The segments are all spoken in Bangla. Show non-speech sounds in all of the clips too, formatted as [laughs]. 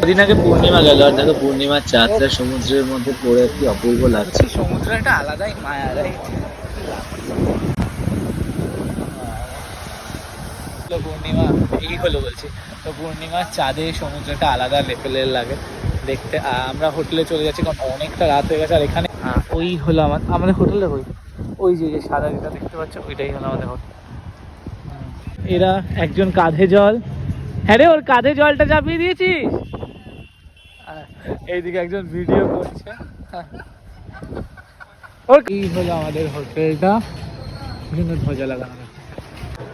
কদিন আগে পূর্ণিমা গেল, আর দেখো পূর্ণিমার চাঁদটা সমুদ্রের মধ্যে পড়ে, কি অপূর্ব লাগছে। সমুদ্র একটা আলাদাই মায়া রাইট পূর্ণিমা, এই হলো বলছি। তো পূর্ণিমার চাঁদে সমুদ্রটা আলাদা লেভেলের লাগে। দেখতে আমরা হোটেলে চলে যাচ্ছি, কারণ অনেকটা রাত হয়ে গেছে, আর এখানে ওই হলো আমার, আমাদের হোটেলে ওই ওই যে সাদা যেটা দেখতে পাচ্ছ, ওইটাই হলো আমাদের হোটেল। এরা একজন কাঁধে জল। হ্যাঁ রে, ওর কাঁধে জলটা চাপিয়ে দিয়েছিস? এইদিকে একজন ভিডিও করছে। এই হলো আমাদের হোটেলটা? বিভিন্ন ধ্বজা লাগানো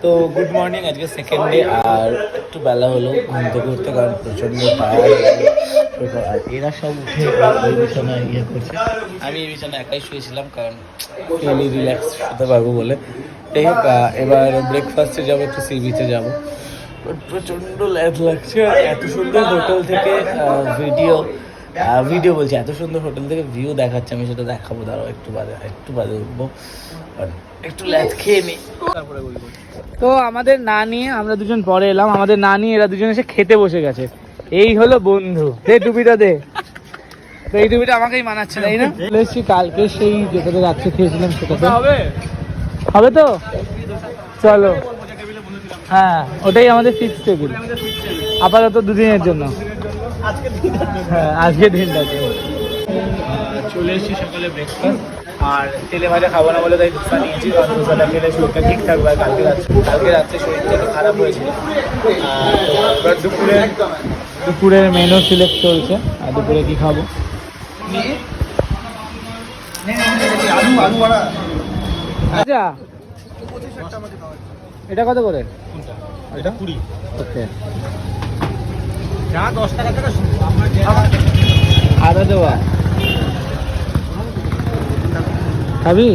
তো গুড মর্নিং আজকে সেকেন্ড ডে আর একটু বেলা হলো, ঘুম থেকে উঠতে কারণ প্রচণ্ড আর এরা সব উঠে ওই বিছানায় ইয়ে করছে। আমি এই বিছানায় একাই শুয়েছিলাম কারণ রিল্যাক্স হতে পারব বলে। যাই এবার ব্রেকফাস্টে যাব, একটু সি বিচে যাব। প্রচণ্ড ল্যাদ লাগছে। আর এত সুন্দর হোটেল থেকে ভিডিও ভিডিও বলছি এত সুন্দর হোটেল থেকে ভিউ দেখাচ্ছে আমি সেটা দেখাবো। দাঁড়াও একটু বাদে একটু বাদে উঠবো। একটু ল্যাদ খেয়ে তারপরে তো আমাদের না নিয়ে আমরা দুজন পরে এলাম আমাদের না নিয়ে এরা দুজন এসে খেতে বসে গেছে। এই হলো বন্ধু। দে টুপিটা দে। তো এই টুপিটা আমাকেই মানাচ্ছে তাই না? এসেছি কালকে সেই যেটাতে রাত্রে খেয়েছিলাম সেটাতে। হবে? হবে তো? চলো। হ্যাঁ ওটাই আমাদের ফিক্স টেবিল আপাতত দুদিনের জন্য। হ্যাঁ আজকে দিনটাকে চলে এসেছি সকালে ব্রেকফাস্ট আর তেলে ভাজা খাব না বলে তাই ধোসা নিয়েছি কারণ ধোসাটা খেলে শরীরটা ঠিক থাকবে আর কালকে রাত্রে কালকে রাত্রে শরীরটা একটু খারাপ হয়েছিল আর দুপুরে দুপুরের মেনু সিলেক্ট চলছে আর দুপুরে কি খাব? আচ্ছা এটা কত করে? এটা কুড়ি। ওকে। আদা দেওয়া। খাবি?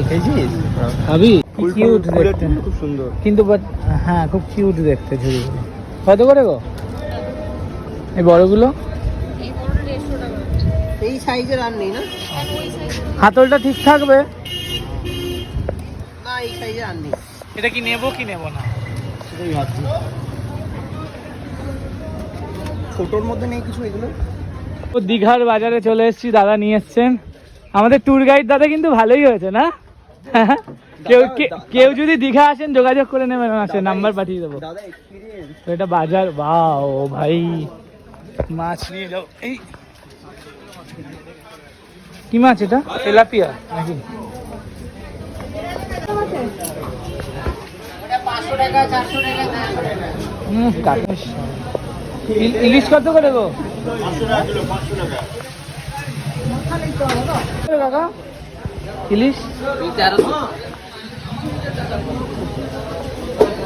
খাবি? কিউট দেখতে। খুব সুন্দর। কিন্তু but হ্যাঁ খুব কিউট দেখতে ঝুড়িগুলো কত করে গো? এই বড়গুলো? এই সাইজের আর নেই না? হাতলটা ঠিক থাকবে? না এই সাইজের আর নেই। এটা কি নেব কি নেব না? সেটাই ভাবছি। ছোটোর মধ্যে নেই কিছু এগুলো? ও দীঘার বাজারে চলে এসেছি দাদা নিয়ে এসছেন। আমাদের ট্যুর গাইড দাদা কিন্তু ভালোই হয়েছে না? [laughs] কেউ কে- কেউ যদি দীঘা আসেন যোগাযোগ করে নেবেন আছে নাম্বার পাঠিয়ে দেবো। দাদা এটা বাজার বাও ভাই। মাছ নিয়ে যাও। এই কি মাছ এটা? তেলাপিয়া। নাকি? ইলিশ কত করে গো? কাকা ইলিশ?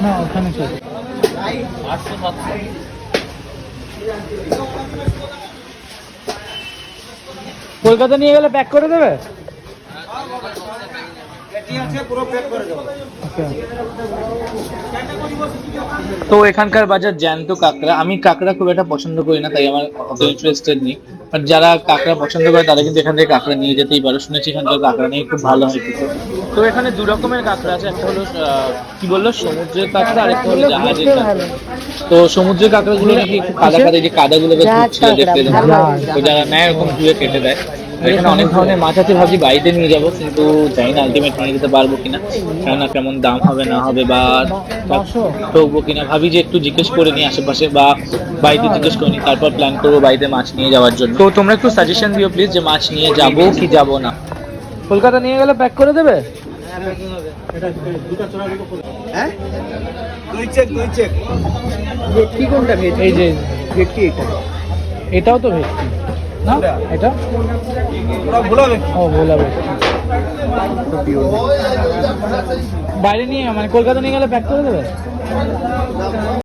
না ওখানে কলকাতা নিয়ে গেলে প্যাক করে দেবে। তো এখানকার বাজার জ্যান্ত কাঁকড়া। আমি কাঁকড়া খুব একটা পছন্দ করি না তাই আমার অত ইন্টারেস্টেড নেই। আর যারা কাঁকড়া পছন্দ করে তারা কিন্তু এখান থেকে কাঁকড়া নিয়ে যেতেই পারো। শুনেছি এখানকার কাঁকড়া নিয়ে খুব ভালো হয় কিছু তো এখানে দু রকমের কাঁকড়া আছে। একটা হলো আহ, কি বলল? সমুদ্রের কাঁকড়া আর একটা হলো জাহাজের কাঁকড়া। তো সমুদ্রের কাঁকড়াগুলো নাকি একটু কাদা কাদা এই যে কাদাগুলো বেশ ঘুরছিল দেখতে তো যারা নেয় এরকম ধুয়ে কেটে দেয়। এখানে অনেক ধরনের মাছ আছে ভাবছি বাড়িতে নিয়ে যাব কিন্তু জানি না আলটিমেট নিয়ে যেতে পারব কিনা। কেননা কেমন দাম হবে না হবে বা ঠকবো কিনা। ভাবি যে একটু জিজ্ঞেস করে নিই আশেপাশে বা বাড়িতে জিজ্ঞেস করে নিই তারপর প্ল্যান করব বাড়িতে মাছ নিয়ে যাওয়ার জন্য। তো তোমরা একটু সাজেশন দিও প্লিজ যে মাছ নিয়ে যাব কি যাব না। কলকাতা নিয়ে গেলে প্যাক করে দেবে? হ্যাঁ দুই চেক দুই চেক ভেটকি কোনটা ভেটকি এই যে ভেটকি এটা। এটাও তো ভেটকি। না? এটা? ও বাইরে নিয়ে মানে কলকাতা নিয়ে গেলে প্যাক করে দেবে?